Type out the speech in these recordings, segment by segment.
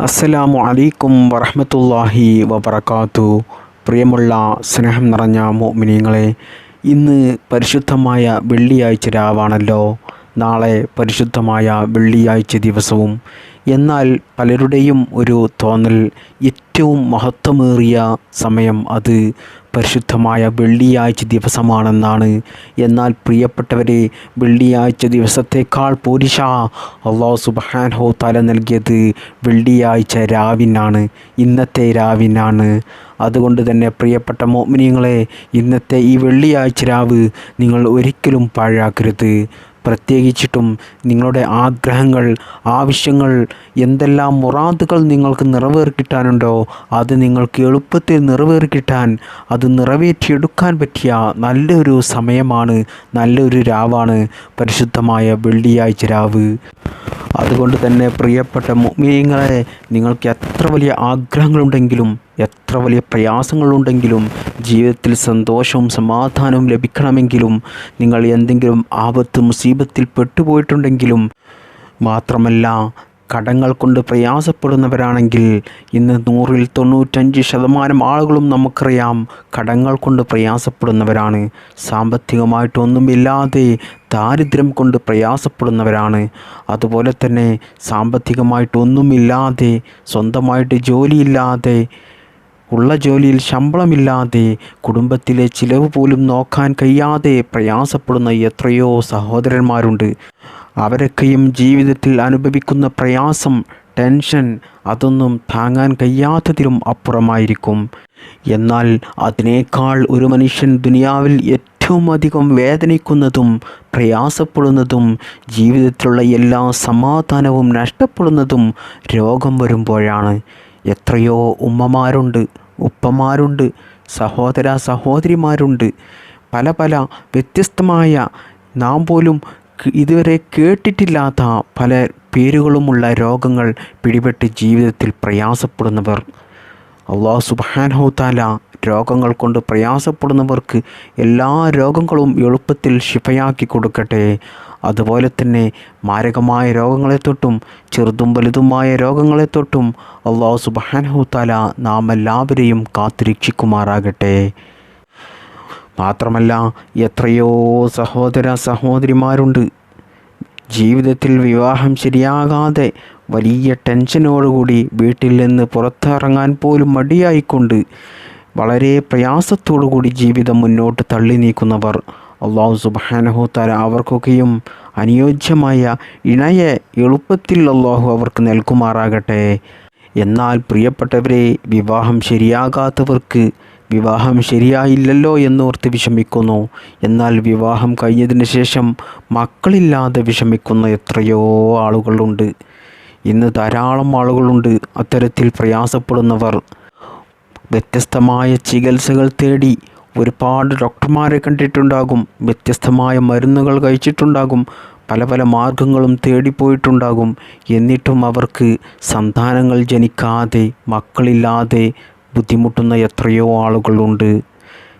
അസ്സലാമു അലൈക്കും വറഹ്മത്തുള്ളാഹി വബർക്കാത്തു പ്രിയമുള്ള സ്നേഹം നിറഞ്ഞ മോമിനിയങ്ങളെ ഇന്ന് പരിശുദ്ധമായ വെള്ളിയാഴ്ച രാവാണല്ലോ. നാളെ പരിശുദ്ധമായ വെള്ളിയാഴ്ച ദിവസവും എന്നാൽ പലരുടെയും ഒരു തോന്നൽ ഏറ്റവും മഹത്വമേറിയ സമയം അത് പരിശുദ്ധമായ വെള്ളിയാഴ്ച ദിവസമാണെന്നാണ്. എന്നാൽ പ്രിയപ്പെട്ടവരെ വെള്ളിയാഴ്ച ദിവസത്തേക്കാൾ പോരിഷ അള്ളാഹു സുബ്ഹാനഹു തല നൽകിയത് വെള്ളിയാഴ്ച രാവിനാണ് ഇന്നത്തെ രാവിനാണ്. അതുകൊണ്ട് തന്നെ പ്രിയപ്പെട്ട മോമിനിയങ്ങളെ ഇന്നത്തെ ഈ വെള്ളിയാഴ്ച രാവ് നിങ്ങൾ ഒരിക്കലും പാഴാക്കരുത്. പ്രത്യേകിച്ചിട്ടും നിങ്ങളുടെ ആഗ്രഹങ്ങൾ ആവശ്യങ്ങൾ എന്തെല്ലാം മുറാദുകൾ നിങ്ങൾക്ക് നിറവേറിക്കിട്ടാനുണ്ടോ അത് നിങ്ങൾക്ക് എളുപ്പത്തിൽ നിറവേറിക്കിട്ടാൻ അത് നിറവേറ്റിയെടുക്കാൻ പറ്റിയ നല്ലൊരു സമയമാണ് നല്ലൊരു രാവാണ് പരിശുദ്ധമായ വെള്ളിയാഴ്ച രാവ്. അതുകൊണ്ട് തന്നെ പ്രിയപ്പെട്ട മുഅ്മിനീങ്ങളെ നിങ്ങൾക്ക് എത്ര വലിയ ആഗ്രഹങ്ങളുണ്ടെങ്കിലും എത്ര വലിയ പ്രയാസങ്ങളുണ്ടെങ്കിലും ജീവിതത്തിൽ സന്തോഷവും സമാധാനവും ലഭിക്കണമെങ്കിലും നിങ്ങൾ എന്തെങ്കിലും ആപത്ത് മുസീബത്തിൽ പെട്ടുപോയിട്ടുണ്ടെങ്കിലും മാത്രമല്ല കടങ്ങൾ കൊണ്ട് പ്രയാസപ്പെടുന്നവരാണെങ്കിൽ ഇന്ന് നൂറിൽ തൊണ്ണൂറ്റഞ്ച് ശതമാനം ആളുകളും നമുക്കറിയാം കടങ്ങൾ കൊണ്ട് പ്രയാസപ്പെടുന്നവരാണ്. സാമ്പത്തികമായിട്ടൊന്നുമില്ലാതെ ദാരിദ്ര്യം കൊണ്ട് പ്രയാസപ്പെടുന്നവരാണ്. അതുപോലെ തന്നെ സാമ്പത്തികമായിട്ടൊന്നുമില്ലാതെ സ്വന്തമായിട്ട് ജോലിയില്ലാതെ ഉള്ള ജോലിയിൽ ശമ്പളമില്ലാതെ കുടുംബത്തിലെ ചിലവ് പോലും നോക്കാൻ കഴിയാതെ പ്രയാസപ്പെടുന്ന എത്രയോ സഹോദരന്മാരുണ്ട്. അവരൊക്കെയും ജീവിതത്തിൽ അനുഭവിക്കുന്ന പ്രയാസം ടെൻഷൻ അതൊന്നും താങ്ങാൻ കഴിയാത്തതിലും അപ്പുറമായിരിക്കും. എന്നാൽ അതിനേക്കാൾ ഒരു മനുഷ്യൻ ദുനിയാവിൽ ഏറ്റവും അധികം വേദനിക്കുന്നതും പ്രയാസപ്പെടുന്നതും ജീവിതത്തിലുള്ള എല്ലാ സമാധാനവും നഷ്ടപ്പെടുന്നതും രോഗം വരുമ്പോഴാണ്. എത്രയോ ഉമ്മമാരുണ്ട് ഉപ്പമാരുണ്ട് സഹോദര സഹോദരിമാരുണ്ട്. പല പല വ്യത്യസ്തമായ നാം പോലും ഇതുവരെ കേട്ടിട്ടില്ലാത്ത പല പേരുകളുമുള്ള രോഗങ്ങൾ പിടിപെട്ട് ജീവിതത്തിൽ പ്രയാസപ്പെടുന്നവർ. അള്ളാഹു താല രോഗങ്ങൾ കൊണ്ട് പ്രയാസപ്പെടുന്നവർക്ക് എല്ലാ രോഗങ്ങളും എളുപ്പത്തിൽ ശിഫയാക്കി കൊടുക്കട്ടെ. അതുപോലെ തന്നെ മാരകമായ രോഗങ്ങളെ തൊട്ടും ചെറുതും വലുതുമായ രോഗങ്ങളെ തൊട്ടും അള്ളാഹു സുബ്ഹാനഹു താല നാം എല്ലാവരെയും കാത്തുരക്ഷിക്കുമാറാകട്ടെ. മാത്രമല്ല എത്രയോ സഹോദര സഹോദരിമാരുണ്ട്. ജീവിതത്തിൽ വിവാഹം ശരിയാകാതെ വലിയ ടെൻഷനോടുകൂടി വീട്ടിൽ നിന്ന് പുറത്തിറങ്ങാൻ പോലും മടിയായിക്കൊണ്ട് വളരെ പ്രയാസത്തോടു കൂടി ജീവിതം മുന്നോട്ട് തള്ളി നീക്കുന്നവർ അള്ളാഹു സുബാനഹു താര അവർക്കൊക്കെയും അനുയോജ്യമായ ഇണയെ എളുപ്പത്തിൽ അള്ളാഹു അവർക്ക് നൽകുമാറാകട്ടെ. എന്നാൽ പ്രിയപ്പെട്ടവരെ വിവാഹം ശരിയാകാത്തവർക്ക് വിവാഹം ശരിയായില്ലല്ലോ എന്നോർത്ത് വിഷമിക്കുന്നു. എന്നാൽ വിവാഹം കഴിഞ്ഞതിന് ശേഷം മക്കളില്ലാതെ വിഷമിക്കുന്ന എത്രയോ ആളുകളുണ്ട്. ഇന്ന് ധാരാളം ആളുകളുണ്ട്. അത്തരത്തിൽ പ്രയാസപ്പെടുന്നവർ വ്യത്യസ്തമായ ചികിത്സകൾ തേടി ഒരുപാട് ഡോക്ടർമാരെ കണ്ടിട്ടുണ്ടാകും. വ്യത്യസ്തമായ മരുന്നുകൾ കഴിച്ചിട്ടുണ്ടാകും. പല പല മാർഗങ്ങളും തേടിപ്പോയിട്ടുണ്ടാകും. എന്നിട്ടും അവർക്ക് സന്താനങ്ങൾ ജനിക്കാതെ മക്കളില്ലാതെ ബുദ്ധിമുട്ടുന്ന എത്രയോ ആളുകളുണ്ട്.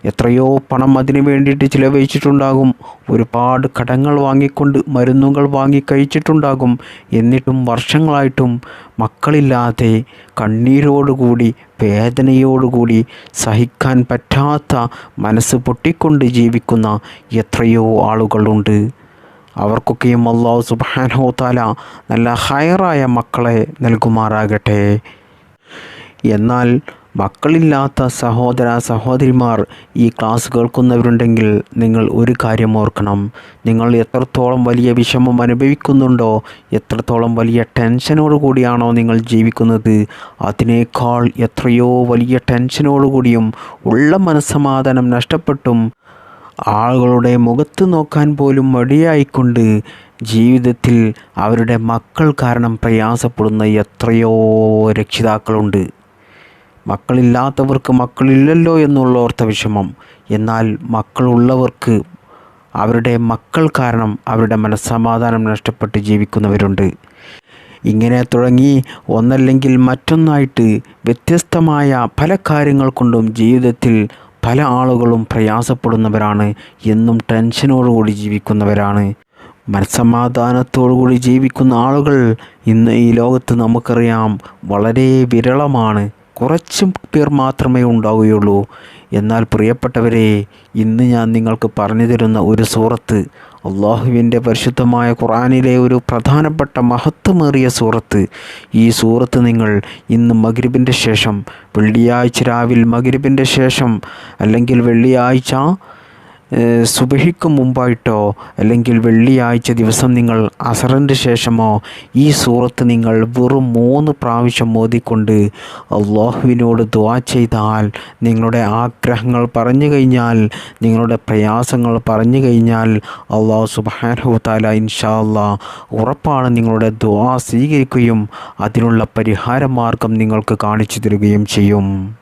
എത്രയോ പണം അതിനു വേണ്ടിയിട്ട് ചിലവഴിച്ചിട്ടുണ്ടാകും. ഒരുപാട് കടങ്ങൾ വാങ്ങിക്കൊണ്ട് മരുന്നുകൾ വാങ്ങി കഴിച്ചിട്ടുണ്ടാകും. എന്നിട്ടും വർഷങ്ങളായിട്ടും മക്കളില്ലാതെ കണ്ണീരോടുകൂടി വേദനയോടുകൂടി സഹിക്കാൻ പറ്റാത്ത മനസ്സ് പൊട്ടിക്കൊണ്ട് ജീവിക്കുന്ന എത്രയോ ആളുകളുണ്ട്. അവർക്കൊക്കെയും അള്ളാഹു സുബ്ഹാനഹു താല നല്ല ഹയറായ മക്കളെ നൽകുമാറാകട്ടെ. എന്നാൽ മക്കളില്ലാത്ത സഹോദര സഹോദരിമാർ ഈ ക്ലാസ് കേൾക്കുന്നവരുണ്ടെങ്കിൽ നിങ്ങൾ ഒരു കാര്യം ഓർക്കണം. നിങ്ങൾ എത്രത്തോളം വലിയ വിഷമം അനുഭവിക്കുന്നുണ്ടോ എത്രത്തോളം വലിയ ടെൻഷനോട് കൂടിയാണോ നിങ്ങൾ ജീവിക്കുന്നത്. അതിനേക്കാൾ എത്രയോ വലിയ ടെൻഷനോടുകൂടിയും ഉള്ള മനസ്സമാധാനം നഷ്ടപ്പെട്ടും ആളുകളുടെ മുഖത്ത് നോക്കാൻ പോലും മടിയായിക്കൊണ്ട് ജീവിതത്തിൽ അവരുടെ മക്കൾ കാരണം പ്രയാസപ്പെടുന്ന എത്രയോ രക്ഷിതാക്കളുണ്ട്. മക്കളില്ലാത്തവർക്ക് മക്കളില്ലല്ലോ എന്നുള്ള ഓർത്ത വിഷമം. എന്നാൽ മക്കളുള്ളവർക്ക് അവരുടെ മക്കൾ കാരണം അവരുടെ മനസ്സമാധാനം നഷ്ടപ്പെട്ട് ജീവിക്കുന്നവരുണ്ട്. ഇങ്ങനെ തുടങ്ങി ഒന്നല്ലെങ്കിൽ മറ്റൊന്നായിട്ട് വ്യത്യസ്തമായ പല കാര്യങ്ങൾ കൊണ്ടും ജീവിതത്തിൽ പല ആളുകളും പ്രയാസപ്പെടുന്നവരാണ് എന്നും ടെൻഷനോടുകൂടി ജീവിക്കുന്നവരാണ്. മനസ്സമാധാനത്തോടുകൂടി ജീവിക്കുന്ന ആളുകൾ ഇന്ന് ഈ ലോകത്ത് നമുക്കറിയാം വളരെ വിരളമാണ്. കുറച്ചും പേർ മാത്രമേ ഉണ്ടാവുകയുള്ളൂ. എന്നാൽ പ്രിയപ്പെട്ടവരെ ഇന്ന് ഞാൻ നിങ്ങൾക്ക് പറഞ്ഞു തരുന്ന ഒരു സൂറത്ത് അള്ളാഹുവിന്റെ പരിശുദ്ധമായ ഖുറാനിലെ ഒരു പ്രധാനപ്പെട്ട മഹത്വമേറിയ സൂറത്ത്. ഈ സൂറത്ത് നിങ്ങൾ ഇന്ന് മകരിബിന്റെ ശേഷം വെള്ളിയാഴ്ച രാവിൽ മകരിബിന്റെ ശേഷം അല്ലെങ്കിൽ വെള്ളിയാഴ്ച സുബഹിക്ക് മുമ്പായിട്ടോ അല്ലെങ്കിൽ വെള്ളിയാഴ്ച ദിവസം നിങ്ങൾ അസറിന്റെ ശേഷമോ ഈ സൂറത്ത് നിങ്ങൾ വെറും മൂന്ന് പ്രാവശ്യം മോദിക്കൊണ്ട് അള്ളാഹുവിനോട് ദ്വാ ചെയ്താൽ നിങ്ങളുടെ ആഗ്രഹങ്ങൾ പറഞ്ഞു കഴിഞ്ഞാൽ നിങ്ങളുടെ പ്രയാസങ്ങൾ പറഞ്ഞു കഴിഞ്ഞാൽ അള്ളാഹു സുബാനഹുത്താല ഇൻഷാ അള്ളാ ഉറപ്പാണ് നിങ്ങളുടെ ദ്വാ സ്വീകരിക്കുകയും അതിനുള്ള പരിഹാരമാർഗം നിങ്ങൾക്ക് കാണിച്ചു തരികയും ചെയ്യും.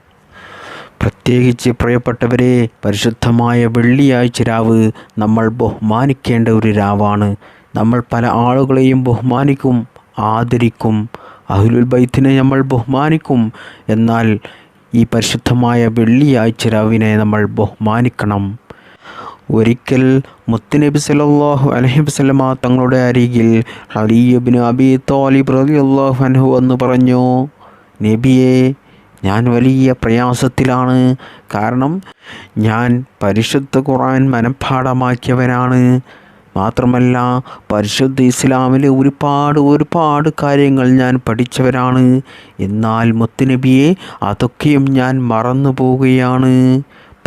പ്രത്യേകിച്ച് പ്രിയപ്പെട്ടവരെ പരിശുദ്ധമായ വെള്ളിയാഴ്ച രാവ് നമ്മൾ ബഹുമാനിക്കേണ്ട ഒരു രാവാണ്. നമ്മൾ പല ആളുകളെയും ബഹുമാനിക്കും ആദരിക്കും അഹ്ലുൽ ബൈത്തിനെ നമ്മൾ ബഹുമാനിക്കും. എന്നാൽ ഈ പരിശുദ്ധമായ വെള്ളിയാഴ്ച രാവിനെ നമ്മൾ ബഹുമാനിക്കണം. ഒരിക്കൽ മുത്തുനബി സല്ലല്ലാഹു അലൈഹി വസല്ലമ തങ്ങളുടെ അരികിൽ അലിയബിന് അബി താലിബ് റളിയല്ലാഹു അൻഹു എന്ന് പറഞ്ഞു നബിയെ ഞാൻ വലിയ പ്രയാസത്തിലാണ്. കാരണം ഞാൻ പരിശുദ്ധ ഖുറാൻ മനഃപ്പാഠമാക്കിയവനാണ്. മാത്രമല്ല പരിശുദ്ധ ഇസ്ലാമിലെ ഒരുപാട് ഒരുപാട് കാര്യങ്ങൾ ഞാൻ പഠിച്ചവരാണ്. എന്നാൽ മുത്തുനബിയെ അതൊക്കെയും ഞാൻ മറന്നു പോവുകയാണ്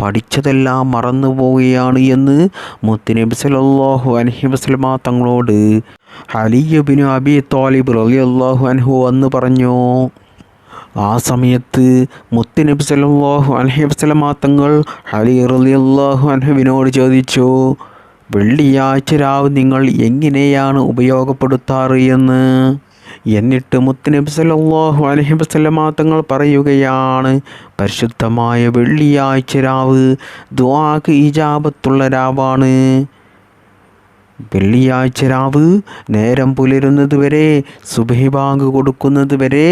പഠിച്ചതെല്ലാം മറന്നു പോവുകയാണ് എന്ന് മുത്തുനബി സല്ലല്ലാഹു അലൈഹി വസ്ലമ തങ്ങളോട് ഹലിയബിനു അബി തോലിബ് അലി അള്ളാഹു അൻഹു എന്ന് പറഞ്ഞു. ആ സമയത്ത് മുത്തുനബി സല്ലല്ലാഹു അലൈഹി വസല്ലമ തങ്ങൾ അലി റളിയല്ലാഹു അൻഹുവിനോട് ചോദിച്ചു വെള്ളിയാഴ്ച രാവ് നിങ്ങൾ എങ്ങനെയാണ് ഉപയോഗപ്പെടുത്താറ് എന്ന്? എന്നിട്ട് മുത്തുനബി സല്ലല്ലാഹു അലൈഹി വസല്ലമ തങ്ങൾ പറയുകയാണ് പരിശുദ്ധമായ വെള്ളിയാഴ്ച രാവ് ദ്വാക്ക് ഇജാബത്തുള്ള രാവാണ്. വെള്ളിയാഴ്ച രാവ് നേരം പുലരുന്നത് വരെ സുബഹിബാങ്ക് കൊടുക്കുന്നത് വരെ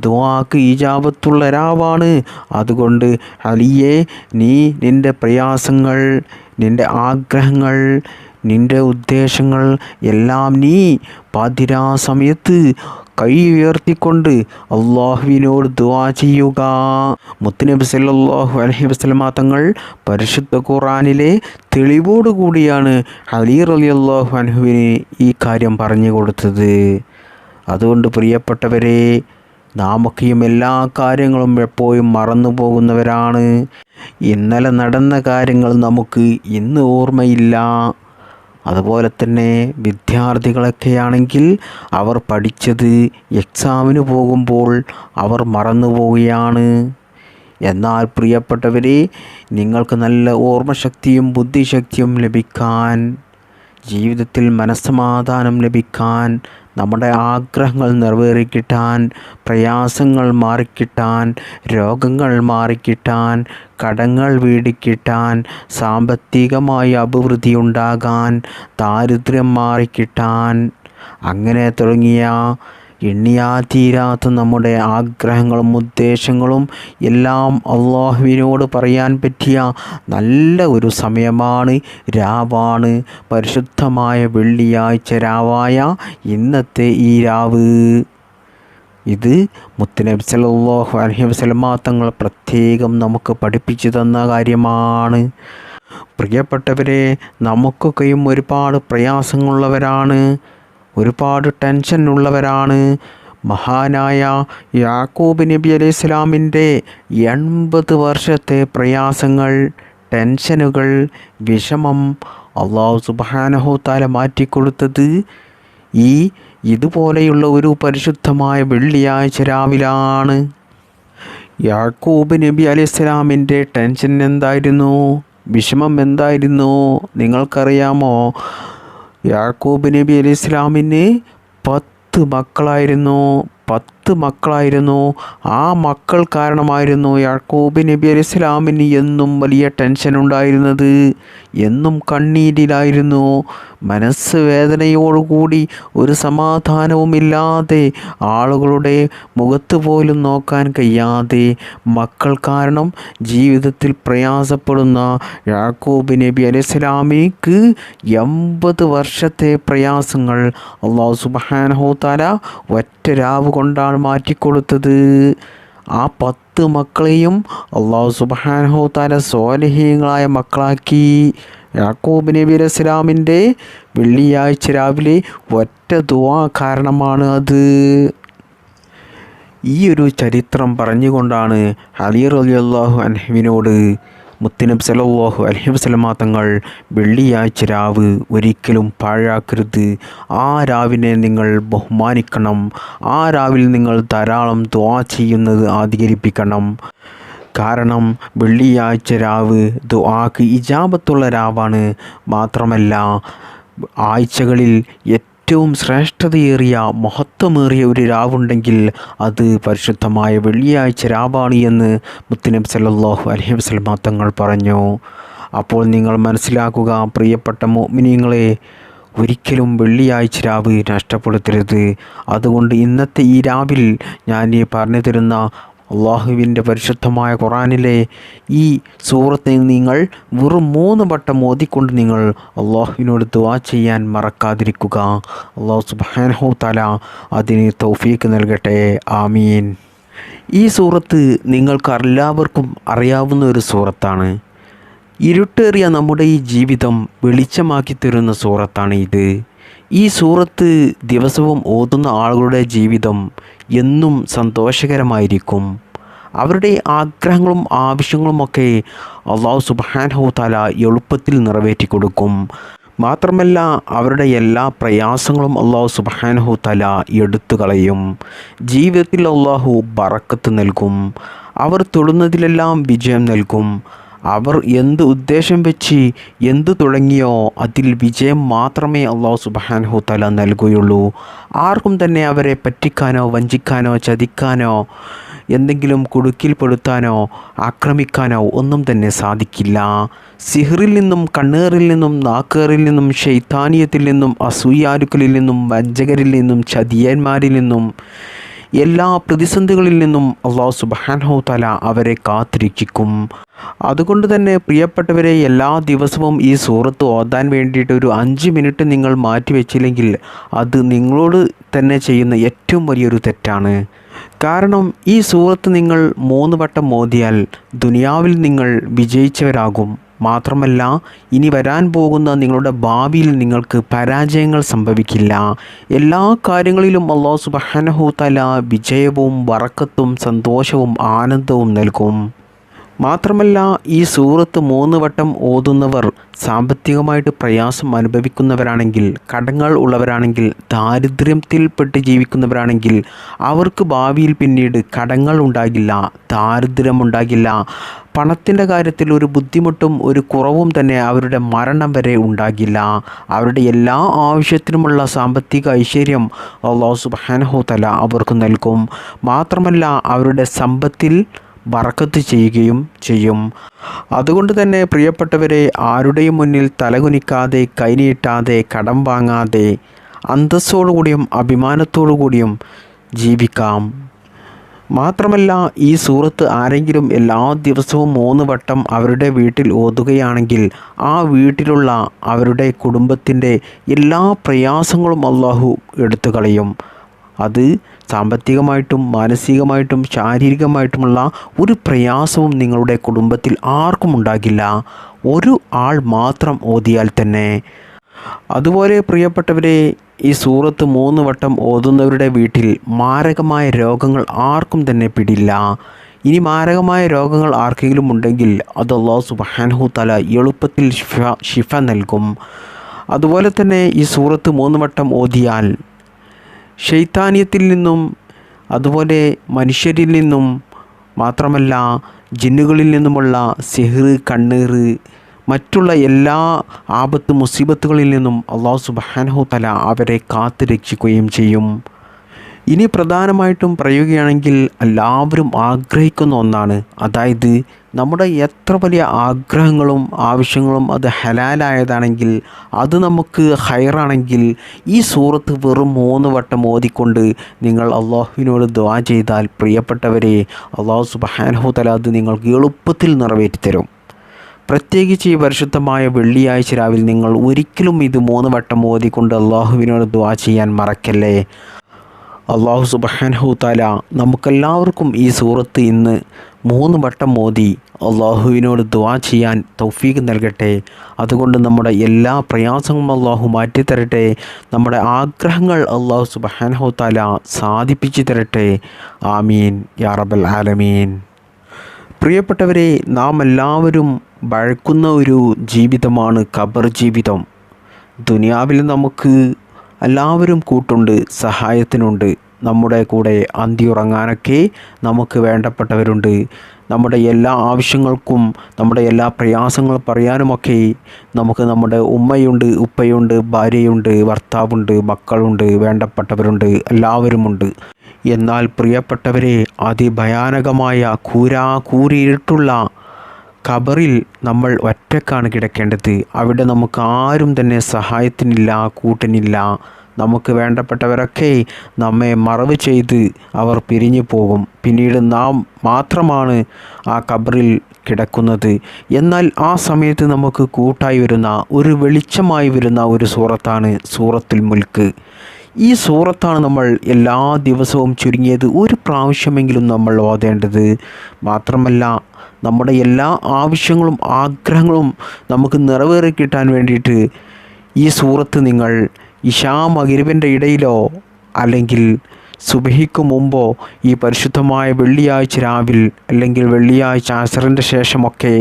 ദുവാക്ക് ഈജാബത്തുള്ള രാവാണ്. അതുകൊണ്ട് അലിയെ നീ നിന്റെ പ്രയാസങ്ങൾ നിന്റെ ആഗ്രഹങ്ങൾ നിന്റെ ഉദ്ദേശങ്ങൾ എല്ലാം നീ പാതിരാ സമയത്ത് കൈ ഉയർത്തിക്കൊണ്ട് അള്ളാഹുവിനോട് ദുവാ ചെയ്യുക. മുത്തുനബി സല്ലാഹു അലഹി വസല്ലമ തങ്ങൾ പരിശുദ്ധ ഖുറാനിലെ തെളിവോട് കൂടിയാണ് അലി അള്ളാഹു അനഹുവിന് ഈ കാര്യം പറഞ്ഞു കൊടുത്തത്. അതുകൊണ്ട് പ്രിയപ്പെട്ടവരെ നാമൊക്കെയും എല്ലാ കാര്യങ്ങളും എപ്പോഴും മറന്നു പോകുന്നവരാണ്. ഇന്നലെ നടന്ന കാര്യങ്ങൾ നമുക്ക് ഇന്ന് ഓർമ്മയില്ല. അതുപോലെ തന്നെ വിദ്യാർത്ഥികളൊക്കെയാണെങ്കിൽ അവർ പഠിച്ചത് എക്സാമിന് പോകുമ്പോൾ അവർ മറന്നു പോവുകയാണ് എന്നാൽ പ്രിയപ്പെട്ടവരെ നിങ്ങൾക്ക് നല്ല ഓർമ്മശക്തിയും ബുദ്ധിശക്തിയും ലഭിക്കാൻ ജീവിതത്തിൽ മനസ്സമാധാനം ലഭിക്കാൻ നമ്മുടെ ആഗ്രഹങ്ങൾ നിറവേറിക്കിട്ടാൻ പ്രയാസങ്ങൾ മാറിക്കിട്ടാൻ രോഗങ്ങൾ മാറിക്കിട്ടാൻ കടങ്ങൾ വീടിക്കിട്ടാൻ സാമ്പത്തികമായി അഭിവൃദ്ധി ഉണ്ടാകാൻ ദാരിദ്ര്യം മാറിക്കിട്ടാൻ. അങ്ങനെ തുടങ്ങിയ എണ്ണിയാ തീരാത്ത നമ്മുടെ ആഗ്രഹങ്ങളും ഉദ്ദേശങ്ങളും എല്ലാം അള്ളാഹുവിനോട് പറയാൻ പറ്റിയ നല്ല ഒരു സമയമാണ്. രാവാണ്. പരിശുദ്ധമായ വെള്ളിയാഴ്ച രാവായ ഇന്നത്തെ ഈ രാവ്. ഇത് മുത്തനബി സല്ലല്ലാഹു അലഹി വസ്ലമാ തങ്ങൾ പ്രത്യേകം നമുക്ക് പഠിപ്പിച്ചു തന്ന കാര്യമാണ്. പ്രിയപ്പെട്ടവരെ നമുക്കൊക്കെയും ഒരുപാട് പ്രയാസങ്ങളുള്ളവരാണ്. ഒരുപാട് ടെൻഷൻ ഉള്ളവരാണ് മഹാനായ യാക്കൂബ് നബി അലൈഹി ഇസ്ലാമിന്റെ എൺപത് വർഷത്തെ പ്രയാസങ്ങൾ ടെൻഷനുകൾ വിഷമം അള്ളാഹു സുബാനഹു താല മാറ്റിക്കൊടുത്തത് ഈ ഇതുപോലെയുള്ള ഒരു പരിശുദ്ധമായ വെള്ളിയാഴ്ച രാവിലാണ്. യാക്കൂബ് നബി അലൈഹി ഇസ്ലാമിന്റെ ടെൻഷൻ എന്തായിരുന്നു? വിഷമം എന്തായിരുന്നു? നിങ്ങൾക്കറിയാമോ? യാക്കൂബ് നബി അലി ഇസ്ലാമിന് പത്ത് മക്കളായിരുന്നു. പത്ത് പത്ത് മക്കളായിരുന്നു. ആ മക്കൾ കാരണമായിരുന്നു യാക്കൂബ് നബി അലി ഇസ്ലാമിന് എന്നും വലിയ ടെൻഷൻ ഉണ്ടായിരുന്നത്. എന്നും കണ്ണീരിലായിരുന്നു. മനസ്സ് വേദനയോടുകൂടി ഒരു സമാധാനവുമില്ലാതെ ആളുകളുടെ മുഖത്ത് പോലും നോക്കാൻ കഴിയാതെ മക്കൾ കാരണം ജീവിതത്തിൽ പ്രയാസപ്പെടുന്ന യാക്കൂബ് നബി അലി ഇസ്ലാമിക്ക് എൺപത് വർഷത്തെ പ്രയാസങ്ങൾ അള്ളാഹു സുബാനഹോത്താല ഒറ്റ രാവ് കൊണ്ടാണ് മാറ്റിക്കൊടുത്തത്. ആ പത്ത് മക്കളെയും അള്ളാഹു സുബാനഹു താല സ്വാലഹീങ്ങളായ മക്കളാക്കി. യാക്കൂബ് നബി അലസ്ലാമിന്റെ വെള്ളിയാഴ്ച രാവിലെ ഒറ്റ ദുവാ കാരണമാണ് അത്. ഈ ഒരു ചരിത്രം പറഞ്ഞുകൊണ്ടാണ് അലി അള്ളാഹു അൻഹുവിനോട് മുത്തനബ് സലല്ലാഹു അലഹി വസ്ലമ തങ്ങൾ വെള്ളിയാഴ്ച രാവ് ഒരിക്കലും പാഴാക്കരുത്. ആ രാവിനെ നിങ്ങൾ ബഹുമാനിക്കണം. ആ രാവിൽ നിങ്ങൾ ധാരാളം ദ്വാ ചെയ്യുന്നത് ആധികരിപ്പിക്കണം കാരണം വെള്ളിയാഴ്ച രാവ് ദ്വാക്ക് ഇജാബത്തുള്ള രാവാണ്. മാത്രമല്ല ആഴ്ചകളിൽ ഏറ്റവും ശ്രേഷ്ഠതയേറിയ മഹത്വമേറിയ ഒരു രാവുണ്ടെങ്കിൽ അത് പരിശുദ്ധമായ വെള്ളിയാഴ്ച രാവാണ് എന്ന് മുത്തുനബ് സല്ലാഹു അലഹി വസ്ലമ തങ്ങൾ പറഞ്ഞു. അപ്പോൾ നിങ്ങൾ മനസ്സിലാക്കുക പ്രിയപ്പെട്ട മോമിനിയങ്ങളെ ഒരിക്കലും വെള്ളിയാഴ്ച രാവ് നഷ്ടപ്പെടുത്തരുത്. അതുകൊണ്ട് ഇന്നത്തെ ഈ രാവിൽ ഞാൻ ഈ പറഞ്ഞു തരുന്ന അള്ളാഹുവിന്റെ പരിശുദ്ധമായ ഖുറാനിലെ ഈ സൂറത്തെ നിങ്ങൾ വെറും മൂന്ന് വട്ടം ഓതിക്കൊണ്ട് നിങ്ങൾ അള്ളാഹുവിനോട് ദുവാ ചെയ്യാൻ മറക്കാതിരിക്കുക. അള്ളാഹു സുബാനഹു തല അതിന് തൗഫീക്ക് നൽകട്ടെ. ആമീൻ. ഈ സൂറത്ത് നിങ്ങൾക്ക് എല്ലാവർക്കും അറിയാവുന്ന ഒരു സൂറത്താണ്. ഇരുട്ടേറിയ നമ്മുടെ ഈ ജീവിതം വെളിച്ചമാക്കി തരുന്ന സൂറത്താണ് ഇത്. ഈ സൂറത്ത് ദിവസവും ഓതുന്ന ആളുകളുടെ ജീവിതം എന്നും സന്തോഷകരമായിരിക്കും. അവരുടെ ആഗ്രഹങ്ങളും ആവശ്യങ്ങളുമൊക്കെ അള്ളാഹു സുബാൻഹു താല എളുപ്പത്തിൽ നിറവേറ്റി കൊടുക്കും. മാത്രമല്ല അവരുടെ എല്ലാ പ്രയാസങ്ങളും അള്ളാഹു സുബാൻഹു തല എടുത്തു കളയും. ജീവിതത്തിൽ അള്ളാഹു ബറക്കത്ത് നൽകും. അവർ തൊടുന്നതിലെല്ലാം വിജയം നൽകും. അവർ എന്ത് ഉദ്ദേശം വെച്ച് എന്ത് തുടങ്ങിയോ അതിൽ വിജയം മാത്രമേ അള്ളാഹു സുബാൻഹു തല നൽകുകയുള്ളൂ. ആർക്കും തന്നെ അവരെ പറ്റിക്കാനോ വഞ്ചിക്കാനോ ചതിക്കാനോ എന്തെങ്കിലും കുടുക്കിൽപ്പെടുത്താനോ ആക്രമിക്കാനോ ഒന്നും തന്നെ സാധിക്കില്ല. സിഹറിൽ നിന്നും കണ്ണേറിൽ നിന്നും നാക്കേറിൽ നിന്നും ഷെയ്ത്താനിയത്തിൽ നിന്നും അസൂയാരുക്കളിൽ നിന്നും വഞ്ചകരിൽ നിന്നും ചതിയന്മാരിൽ നിന്നും എല്ലാ പ്രതിസന്ധികളിൽ നിന്നും അള്ളാഹു സുബാൻഹു തല അവരെ കാത്തിരിക്കും. അതുകൊണ്ട് തന്നെ പ്രിയപ്പെട്ടവരെ എല്ലാ ദിവസവും ഈ സൂറത്ത് ഓതാൻ വേണ്ടിയിട്ട് ഒരു അഞ്ച് മിനിറ്റ് നിങ്ങൾ മാറ്റിവെച്ചില്ലെങ്കിൽ അത് നിങ്ങളോട് തന്നെ ചെയ്യുന്ന ഏറ്റവും വലിയൊരു തെറ്റാണ്. കാരണം ഈ സൂറത്ത് നിങ്ങൾ മൂന്ന് വട്ടം മോദിയാൽ ദുനിയാവിൽ നിങ്ങൾ വിജയിച്ചവരാകും. മാത്രമല്ല ഇനി വരാൻ പോകുന്ന നിങ്ങളുടെ ഭാവിയിൽ നിങ്ങൾക്ക് പരാജയങ്ങൾ സംഭവിക്കില്ല. എല്ലാ കാര്യങ്ങളിലും അള്ളാഹു സുബാനഹു തല വിജയവും വറക്കത്തും സന്തോഷവും ആനന്ദവും നൽകും. മാത്രമല്ല ഈ സൂറത്ത് മൂന്ന് വട്ടം ഓതുന്നവർ സാമ്പത്തികമായിട്ട് പ്രയാസം അനുഭവിക്കുന്നവരാണെങ്കിൽ കടങ്ങൾ ഉള്ളവരാണെങ്കിൽ ദാരിദ്ര്യത്തിൽപ്പെട്ട് ജീവിക്കുന്നവരാണെങ്കിൽ അവർക്ക് ഭാവിയിൽ പിന്നീട് കടങ്ങൾ ഉണ്ടാകില്ല ദാരിദ്ര്യം ഉണ്ടാകില്ല പണത്തിന്റെ കാര്യത്തിൽ ഒരു ബുദ്ധിമുട്ടും ഒരു കുറവും തന്നെ അവരുടെ മരണം വരെ ഉണ്ടാകില്ല. അവരുടെ എല്ലാ ആവശ്യത്തിനുമുള്ള സാമ്പത്തിക ഐശ്വര്യം അള്ളാഹു സുബാനഹു തല അവർക്ക് നൽകും. മാത്രമല്ല അവരുടെ സമ്പത്തിൽ ബറക്കത്ത് ചെയ്യുകയും ചെയ്യും. അതുകൊണ്ട് തന്നെ പ്രിയപ്പെട്ടവരെ ആരുടെയും മുന്നിൽ തലകുനിക്കാതെ കൈനീട്ടാതെ കടം വാങ്ങാതെ അന്തസ്സോടുകൂടിയും അഭിമാനത്തോടുകൂടിയും ജീവിക്കാം. മാത്രമല്ല ഈ സൂറത്ത് ആരെങ്കിലും എല്ലാ ദിവസവും മൂന്ന് വട്ടം അവരുടെ വീട്ടിൽ ഓതുകയാണെങ്കിൽ ആ വീട്ടിലുള്ള അവരുടെ കുടുംബത്തിന്റെ എല്ലാ പ്രയാസങ്ങളും അള്ളാഹു എടുത്തു കളയും അത് സാമ്പത്തികമായിട്ടും മാനസികമായിട്ടും ശാരീരികമായിട്ടുമുള്ള ഒരു പ്രയാസവും നിങ്ങളുടെ കുടുംബത്തിൽ ആർക്കും ഉണ്ടാകില്ല. ഒരു ആൾ മാത്രം ഓതിയാൽ തന്നെ. അതുപോലെ പ്രിയപ്പെട്ടവരെ ഈ സൂറത്ത് മൂന്ന് വട്ടം ഓതുന്നവരുടെ വീട്ടിൽ മാരകമായ രോഗങ്ങൾ ആർക്കും തന്നെ പിടില്ല. ഇനി മാരകമായ രോഗങ്ങൾ ആർക്കെങ്കിലും ഉണ്ടെങ്കിൽ അത് അള്ളാഹു സുബാൻഹു തല എളുപ്പത്തിൽ ഷിഫ ഷിഫ നൽകും. അതുപോലെ തന്നെ ഈ സൂറത്ത് മൂന്ന് വട്ടം ഓതിയാൽ ഷെയ്ത്താനിയത്തിൽ നിന്നും അതുപോലെ മനുഷ്യരിൽ നിന്നും മാത്രമല്ല ജിന്നുകളിൽ നിന്നുമുള്ള സിഹർ കണ്ണീർ മറ്റുള്ള എല്ലാ ആപത്ത് മുസീബത്തുകളിൽ നിന്നും അള്ളാഹു സുബാനഹു തല അവരെ കാത്തു രക്ഷിക്കുകയും ചെയ്യും. ഇനി പ്രധാനമായിട്ടും പറയുകയാണെങ്കിൽ എല്ലാവരും ആഗ്രഹിക്കുന്ന ഒന്നാണ്. അതായത് നമ്മുടെ എത്ര വലിയ ആഗ്രഹങ്ങളും ആവശ്യങ്ങളും അത് ഹലാലായതാണെങ്കിൽ അത് നമുക്ക് ഹയറാണെങ്കിൽ ഈ സൂറത്ത് വെറും മൂന്ന് വട്ടം ഓതിക്കൊണ്ട് നിങ്ങൾ അള്ളാഹുവിനോട് ദ്വാ ചെയ്താൽ പ്രിയപ്പെട്ടവരെ അള്ളാഹു സുബാനഹുതല അത് നിങ്ങൾക്ക് എളുപ്പത്തിൽ നിറവേറ്റി തരും പ്രത്യേകിച്ച് ഈ പരിശുദ്ധമായ വെള്ളിയാഴ്ച രാവിലെ നിങ്ങൾ ഒരിക്കലും ഇത് മൂന്ന് വട്ടം ഓതിക്കൊണ്ട് അള്ളാഹുവിനോട് ദ്വാ ചെയ്യാൻ മറക്കല്ലേ? അള്ളാഹു സുബാനഹു താല നമുക്കെല്ലാവർക്കും ഈ സൂറത്ത് ഇന്ന് മൂന്ന് വട്ടം മോദി അള്ളാഹുവിനോട് ദ്വാ ചെയ്യാൻ തൗഫീഖ് നൽകട്ടെ. അതുകൊണ്ട് നമ്മുടെ എല്ലാ പ്രയാസങ്ങളും അള്ളാഹു മാറ്റിത്തരട്ടെ. നമ്മുടെ ആഗ്രഹങ്ങൾ അള്ളാഹു സുബാനഹു താല സാധിപ്പിച്ചു തരട്ടെ. ആമീൻ. യാറബൽ ആലമീൻ. പ്രിയപ്പെട്ടവരെ നാം എല്ലാവരും വഴക്കുന്ന ഒരു ജീവിതമാണ് ഖബർ ജീവിതം. ദുനിയാവിൽ നമുക്ക് എല്ലാവരും കൂട്ടുണ്ട് സഹായത്തിനുണ്ട്. നമ്മുടെ കൂടെ അന്തിയുറങ്ങാനൊക്കെ നമുക്ക് വേണ്ടപ്പെട്ടവരുണ്ട്. നമ്മുടെ എല്ലാ ആവശ്യങ്ങൾക്കും നമ്മുടെ എല്ലാ പ്രയാസങ്ങൾ പറയാനുമൊക്കെ നമുക്ക് നമ്മുടെ ഉമ്മയുണ്ട് ഉപ്പയുണ്ട് ഭാര്യയുണ്ട് ഭർത്താവുണ്ട് മക്കളുണ്ട് വേണ്ടപ്പെട്ടവരുണ്ട് എല്ലാവരുമുണ്ട്. എന്നാൽ പ്രിയപ്പെട്ടവരെ അതിഭയാനകമായ കൂരാ കൂരിരുട്ടുള്ള ഖബറിൽ നമ്മൾ ഒറ്റക്കാണ് കിടക്കേണ്ടത്. അവിടെ നമുക്ക് ആരും തന്നെ സഹായത്തിനില്ല കൂട്ടിനില്ല. നമുക്ക് വേണ്ടപ്പെട്ടവരൊക്കെ നമ്മെ മറവ് ചെയ്ത് അവർ പിരിഞ്ഞു പോകും. പിന്നീട് നാം മാത്രമാണ് ആ കബറിൽ കിടക്കുന്നത്. എന്നാൽ ആ സമയത്ത് നമുക്ക് കൂട്ടായി വരുന്ന ഒരു വെളിച്ചമായി വരുന്ന ഒരു സൂറത്താണ് സൂറത്തുൽ മുൽക്ക്. ഈ സൂറത്താണ് നമ്മൾ എല്ലാ ദിവസവും ചുരുങ്ങിയത്. ഒരു പ്രാവശ്യമെങ്കിലും നമ്മൾ ഓതേണ്ടത്. മാത്രമല്ല നമ്മുടെ എല്ലാ ആവശ്യങ്ങളും ആഗ്രഹങ്ങളും നമുക്ക് നിറവേറി കിട്ടാൻ വേണ്ടിയിട്ട് ഈ സൂറത്ത് നിങ്ങൾ ഇഷാ മകിരുവിന്റെ ഇടയിലോ അല്ലെങ്കിൽ സുബഹിക്ക് മുമ്പോ ഈ പരിശുദ്ധമായ വെള്ളിയാഴ്ച രാവിൽ അല്ലെങ്കിൽ വെള്ളിയാഴ്ച അസറിന്റെ ശേഷമൊക്കെ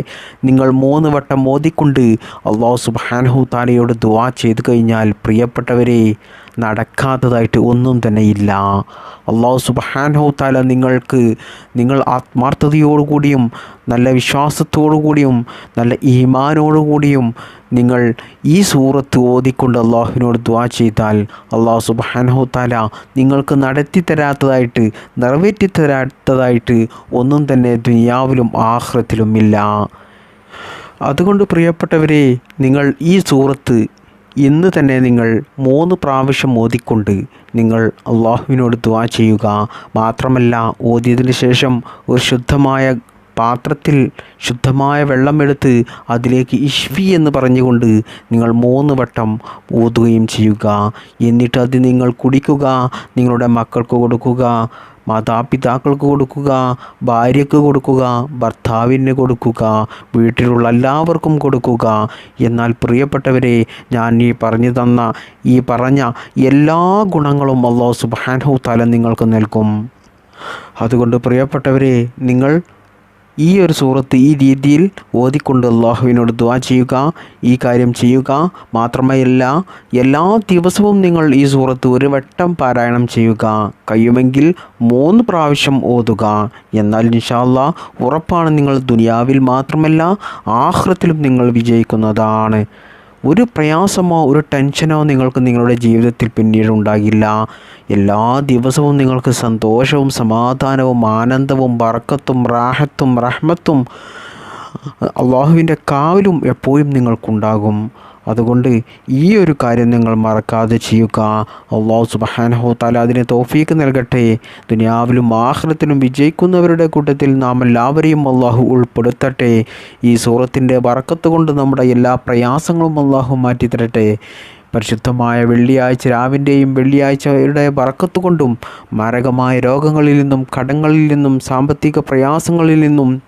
നിങ്ങൾ മൂന്ന് വട്ടം മോദിക്കൊണ്ട് അള്ളാഹു സുബാനഹു താലയോട് ദുവാ ചെയ്തു കഴിഞ്ഞാൽ പ്രിയപ്പെട്ടവരെ നടക്കാത്തതായിട്ട് ഒന്നും തന്നെ ഇല്ല. അള്ളാഹു സുബാനഹു താല നിങ്ങൾക്ക് നിങ്ങൾ ആത്മാർത്ഥതയോടുകൂടിയും നല്ല വിശ്വാസത്തോടുകൂടിയും നല്ല ഈമാനോടുകൂടിയും നിങ്ങൾ ഈ സൂറത്ത് ഓതിക്കൊണ്ട് അള്ളാഹുവിനോട് ദ്വാ ചെയ്താൽ അള്ളാഹു സുബാനഹു താല നിങ്ങൾക്ക് നടത്തി തരാത്തതായിട്ട് നിറവേറ്റി തരാത്തതായിട്ട് ഒന്നും തന്നെ ദുനിയാവിലും ആഹ്റത്തിലും ഇല്ല. അതുകൊണ്ട് പ്രിയപ്പെട്ടവരെ നിങ്ങൾ ഈ സൂറത്ത് ഇന്ന് തന്നെ നിങ്ങൾ മൂന്ന് പ്രാവശ്യം ഓതിക്കൊണ്ട് നിങ്ങൾ അള്ളാഹുവിനോട് ദ്വാ ചെയ്യുക. മാത്രമല്ല ഓതിയതിന് ശേഷം ഒരു ശുദ്ധമായ പാത്രത്തിൽ ശുദ്ധമായ വെള്ളമെടുത്ത് അതിലേക്ക് ഇഷ്വി എന്ന് പറഞ്ഞുകൊണ്ട് നിങ്ങൾ മൂന്ന് വട്ടം ഊതുകയും ചെയ്യുക. എന്നിട്ട് അത് നിങ്ങൾ കുടിക്കുക നിങ്ങളുടെ മക്കൾക്ക് കൊടുക്കുക. മാതാപിതാക്കൾക്ക് കൊടുക്കുക ഭാര്യയ്ക്ക് കൊടുക്കുക ഭർത്താവിന് കൊടുക്കുക വീട്ടിലുള്ള എല്ലാവർക്കും കൊടുക്കുക. എന്നാൽ പ്രിയപ്പെട്ടവരെ ഞാൻ ഈ പറഞ്ഞു തന്ന ഈ പറഞ്ഞ എല്ലാ ഗുണങ്ങളും അള്ളാഹു സുബാനഹു താല നിങ്ങൾക്ക് നൽകും. അതുകൊണ്ട് പ്രിയപ്പെട്ടവരെ നിങ്ങൾ ഈ ഒരു സൂറത്ത് ഈ രീതിയിൽ ഓതിക്കൊണ്ട് അള്ളാഹുവിനോട് ദ്വാ ചെയ്യുക ഈ കാര്യം ചെയ്യുക മാത്രമല്ല എല്ലാ ദിവസവും നിങ്ങൾ ഈ സൂറത്ത് ഒരു വട്ടം പാരായണം ചെയ്യുക കഴിയുമെങ്കിൽ മൂന്ന് പ്രാവശ്യം ഓതുക. എന്നാൽ നിഷാല്ല ഉറപ്പാണ് നിങ്ങൾ ദുനിയാവിൽ മാത്രമല്ല ആഹ്ലത്തിലും നിങ്ങൾ വിജയിക്കുന്നതാണ്. ഒരു പ്രയാസമോ ഒരു ടെൻഷനോ നിങ്ങൾക്ക് നിങ്ങളുടെ ജീവിതത്തിൽ പിന്നീട് ഉണ്ടാകില്ല. എല്ലാ ദിവസവും നിങ്ങൾക്ക് സന്തോഷവും സമാധാനവും ആനന്ദവും വറക്കത്തും റാഹത്തും റഹ്മത്തും അള്ളാഹുവിന്റെ കാവലും എപ്പോഴും നിങ്ങൾക്കുണ്ടാകും. അതുകൊണ്ട് ഈ ഒരു കാര്യം നിങ്ങൾ മറക്കാതെ ചെയ്യുക. അള്ളാഹു സുബഹാനഹോ താല അതിനെ തോഫീക്ക് നൽകട്ടെ. ദുനിയാവിലും ആഹ്ലത്തിലും വിജയിക്കുന്നവരുടെ കൂട്ടത്തിൽ നാം എല്ലാവരെയും അള്ളാഹു ഉൾപ്പെടുത്തട്ടെ. ഈ സൂറത്തിന്റെ വറക്കത്ത് കൊണ്ട് നമ്മുടെ എല്ലാ പ്രയാസങ്ങളും അള്ളാഹു മാറ്റിത്തരട്ടെ. പരിശുദ്ധമായ വെള്ളിയാഴ്ച രാവിന്റെയും വെള്ളിയാഴ്ചയുടെ വറക്കത്തുകൊണ്ടും മാരകമായ രോഗങ്ങളിൽ നിന്നും കടങ്ങളിൽ നിന്നും സാമ്പത്തിക പ്രയാസങ്ങളിൽ നിന്നും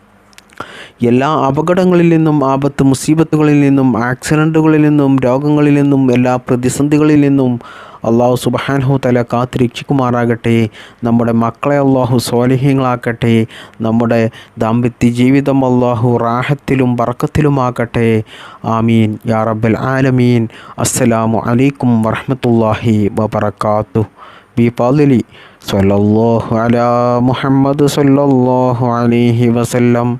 എല്ലാ അപകടങ്ങളിൽ നിന്നും ആപത്ത് മുസീബത്തുകളിൽ നിന്നും ആക്സിഡന്റുകളിൽ നിന്നും രോഗങ്ങളിൽ നിന്നും എല്ലാ പ്രതിസന്ധികളിൽ നിന്നും അള്ളാഹു സുബാൻഹു തല കാത്തിരക്ഷിക്കുമാറാകട്ടെ. നമ്മുടെ മക്കളെ അള്ളാഹു സ്വാലിഹ്യങ്ങളാക്കട്ടെ നമ്മുടെ ദാമ്പത്യ ജീവിതം അള്ളാഹു റാഹത്തിലും വറക്കത്തിലുമാക്കട്ടെ ആമീൻ. യാ റബ്ബൽ ആലമീൻ. അസ്സലാമു അലൈക്കും വറഹമത്തല്ലാഹി വബർക്കാത്തു ബി പാലി സല്ലല്ലാഹു അലാ മുഹമ്മദ് സല്ലല്ലാഹു അലൈഹി വസല്ലം.